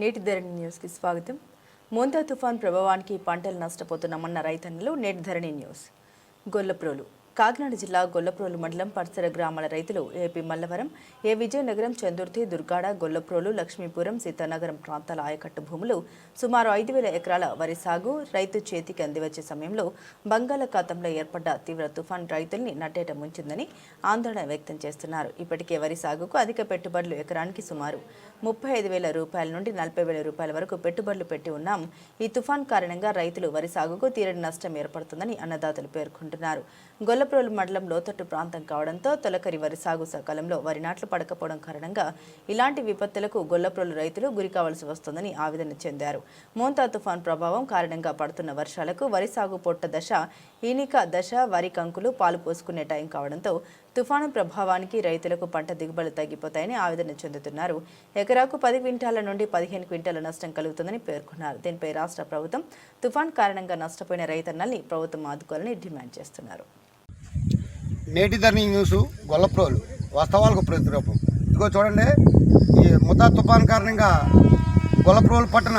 నేటి ధరణి న్యూస్కి స్వాగతం. మోంతా తుఫాన్ ప్రభావానికి పంటలు నష్టపోతున్నామన్న రైతన్నలు నేటి ధరణి న్యూస్. గొల్లప్రోలు. కాకినాడ జిల్లా గొల్లప్రోలు మండలం పరిసర గ్రామాల రైతులు ఏపీ మల్లవరం ఏ విజయనగరం చందుర్తి దుర్గాడ గొల్లప్రోలు లక్ష్మీపురం సీతానగరం ప్రాంతాల ఆయకట్టు భూములు సుమారు ఐదు వేల ఎకరాల వరి సాగు రైతు చేతికి అందివచ్చే సమయంలో బంగాళాఖాతంలో ఏర్పడ్డ తీవ్ర తుఫాన్ రైతుల్ని నట్టేట ముంచిందని ఆందోళన వ్యక్తం చేస్తున్నారు. ఇప్పటికే వరి సాగుకు అధిక పెట్టుబడులు ఎకరానికి సుమారు ముప్పై ఐదు వేల రూపాయల నుండి నలభై వేల రూపాయల వరకు పెట్టుబడులు పెట్టి ఉన్నాం. ఈ తుఫాన్ కారణంగా రైతులు వరి సాగుకు తీరని నష్టం ఏర్పడుతుందని అన్నదాతలు పేర్కొంటున్నారు. గొల్లప్రోలు మండలం లోతట్టు ప్రాంతం కావడంతో తొలకరి వరి సాగు సకాలంలో వరి నాట్లు పడకపోవడం కారణంగా ఇలాంటి విపత్తులకు గొల్లప్రోలు రైతులు గురి కావాల్సి వస్తోందని ఆవేదన చెందారు. మోంతా తుఫాన్ ప్రభావం కారణంగా పడుతున్న వర్షాలకు వరి సాగు పొట్ట దశ ఈనిక దశ వరి కంకులు పాలు పోసుకునే టైం కావడంతో తుఫాను ప్రభావానికి రైతులకు పంట దిగుబడులు తగ్గిపోతాయని ఆవేదన చెందుతున్నారు. ఎకరాకు పది క్వింటాల నుండి పదిహేను క్వింటాల నష్టం కలుగుతుందని పేర్కొన్నారు. దీనిపై రాష్ట్ర ప్రభుత్వం తుఫాన్ కారణంగా నష్టపోయిన రైతన్నల్ని ప్రభుత్వం ఆదుకోవాలని డిమాండ్ చేస్తున్నారు. నేటి ధరణి న్యూస్ గొల్లప్రోలు వాస్తవాలకు ప్రతిరూపం. ఇదిగో చూడండి ఈ ముతా తుఫాన్ కారణంగా గొల్లప్రోలు పట్టణ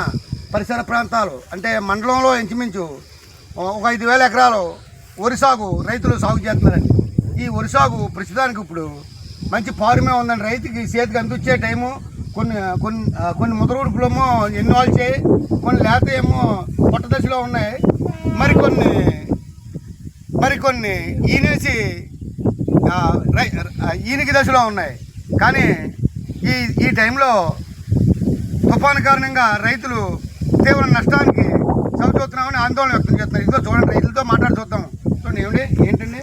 పరిసర ప్రాంతాలు అంటే మండలంలో ఇంచుమించు ఒక ఐదు వేల ఎకరాలు వరి సాగు రైతులు సాగు చేస్తున్నారండి. ఈ వరి సాగు ప్రస్తుతానికి ఇప్పుడు మంచి పారుమే ఉందండి. రైతుకి చేతికి అందించే టైము కొన్ని కొన్ని కొన్ని ముదరుడుపులేమో ఎన్ని వాళ్ళు చేయి కొన్ని లేత ఏమో పొట్టదశలో ఉన్నాయి. మరికొన్ని మరికొన్ని ఈనేసి ఆ, ఈనికి దశలో ఉన్నాయి. కానీ ఈ ఈ టైంలో తుఫాను కారణంగా రైతులు తీవ్ర నష్టానికి చవిచూస్తున్నామని ఆందోళన వ్యక్తం చేస్తున్నారు. ఇదిగో చూడండి రైతులతో మాట్లాడి చూద్దాం. చూడండి ఏమిటి ఏంటండి?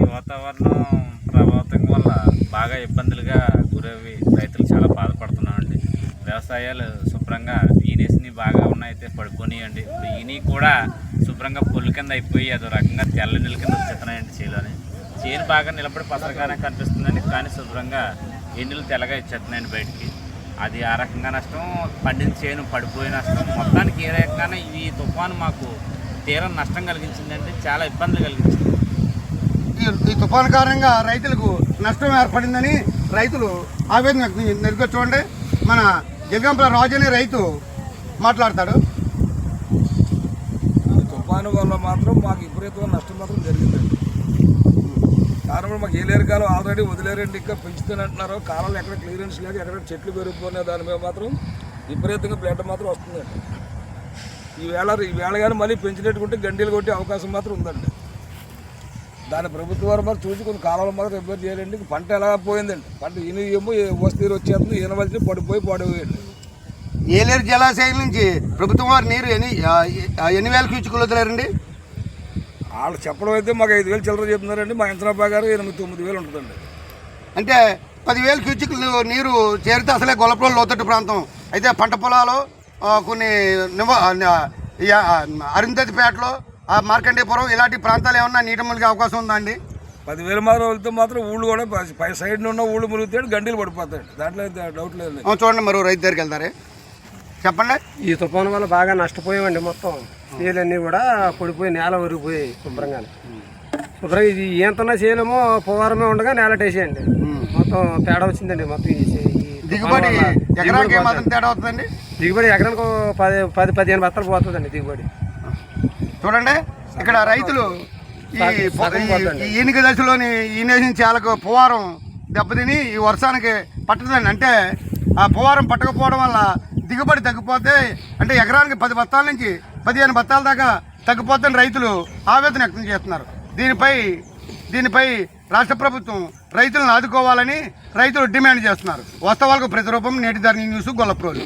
ఈ వాతావరణం ప్రభావితం వల్ల బాగా ఇబ్బందులుగా గురవి రైతులు చాలా బాధపడుతున్నామండి. వ్యవసాయాలు శుభ్రంగా ఈనేసిని బాగా ఉన్నాయితే పడిపోనియండి ఇప్పుడు ఈని కూడా శుభ్రంగా పొల్లు కింద అయిపోయి అదో రకంగా తెల్ల నీళ్ళ కింద వచ్చేస్తున్నాయండి చేలోని. చేను బాగా నిలబడి పసరగానే కనిపిస్తుందండి. కానీ శుభ్రంగా ఎన్నిలు తెల్లగా ఇచ్చేస్తున్నాయండి బయటికి. అది ఆ రకంగా నష్టం. పండిన చేను పడిపోయే నష్టం. మొత్తానికి ఏ రకంగానే ఈ తుఫాను మాకు తీవ్ర నష్టం కలిగించిందండి. చాలా ఇబ్బందులు కలిగించింది. ఈ తుఫాను కారణంగా రైతులకు నష్టం ఏర్పడిందని రైతులు ఆవేదన చూడండి. మన జగంపల రాజు అనే రైతు మాట్లాడతాడు. తుఫాను వల్ల మాత్రం మాకు విపరీతమైన నష్టం మాత్రం జరిగిందండి. కారణం మాకు ఏలేరు కాలం ఆల్రెడీ వదిలేరండి. ఇంకా పెంచుతానంటున్నారు కాలంలో ఎక్కడ క్లియరెన్స్ లేదు. ఎక్కడ చెట్లు పెరిగిపోయినా దాని మీద మాత్రం విపరీతంగా బ్లడ్ మాత్రం వస్తుందండి. ఈ వేళ ఈ కానీ మళ్ళీ పెంచినట్టుకుంటే గండీలు కొట్టే అవకాశం మాత్రం ఉందండి. దాని ప్రభుత్వం వారు మరి చూసి కొన్ని కాలంలో మాత్రం రిపేర్ చేయాలండి. పంట ఎలా పోయిందండి? పంట ఈయన ఏమో వస్తీరు వచ్చేస్తుంది. ఈయన పడిపోయి పడిపోయండి ఏలేరు జలాశయం నుంచి ప్రభుత్వం వారు నీరు ఎన్ని ఆ, ఎన్ని వేల క్యూచుకులు వదిలేరండి? వాళ్ళు చెప్పడం అయితే మాకు ఐదు వేలు చిల్లర చెప్తున్నారండి. మా యంత్రం ప్రకారం ఎనిమిది తొమ్మిది వేలు ఉంటుందండి. అంటే పదివేల క్యూచిక్లు నీరు చేరితే అసలే గొల్లపురం లోతట్టు ప్రాంతం. అయితే పంట పొలాలు కొన్ని నివ అరుంధతిపేటలో మార్కండేపురం ఇలాంటి ప్రాంతాలు ఏమన్నా నీటి మునిగే అవకాశం ఉందా అండి? పదివేల మాత్రం వెళ్తే మాత్రం ఊళ్ళు కూడా పై- సైడ్ ఉన్న ఊళ్ళు మురుగుతాడు గంటలు పడిపోతాడు దాంట్లో అయితే డౌట్ లేదు. చూడండి మరో రైతు దగ్గరికి వెళ్తారే. చెప్పండి. ఈ తుఫాను వల్ల బాగా నష్టపోయామండి మొత్తం. చేలన్నీ కూడా పడిపోయి నేల ఒరిగిపోయాయి శుభ్రంగానే. శుభ్రంగా ఇది ఏంతన్నా చేయలేమో పోవారమే ఉండగా నేల టేసేయండి మొత్తం తేడా వచ్చిందండి మొత్తం ఈ దిగుబడి పోతుంది. తేడా అవుతుందండి? దిగుబడి ఎకరానికి పది పది పదిహేను బత్తలు పోతుందండి దిగుబడి. చూడండి ఇక్కడ రైతులు ఈ సగం పోతుంది. ఈ దశలోని ఈనేసిన చాలకు పువారం దెబ్బతిని ఈ వర్షానికి పట్టదండి. అంటే ఆ పువారం పట్టకపోవడం వల్ల దిగుబడి తగ్గిపోతే అంటే ఎకరానికి పది బత్తాల నుంచి పదిహేను బత్తాల దాకా తగ్గిపోతున్న రైతులు ఆవేదన వ్యక్తం చేస్తున్నారు. దీనిపై దీనిపై రాష్ట్ర ప్రభుత్వం రైతులను ఆదుకోవాలని రైతులు డిమాండ్ చేస్తున్నారు. వాస్తవాలకు ప్రతిరూపం నేటి ధరణి న్యూస్ గొల్లప్రోలు.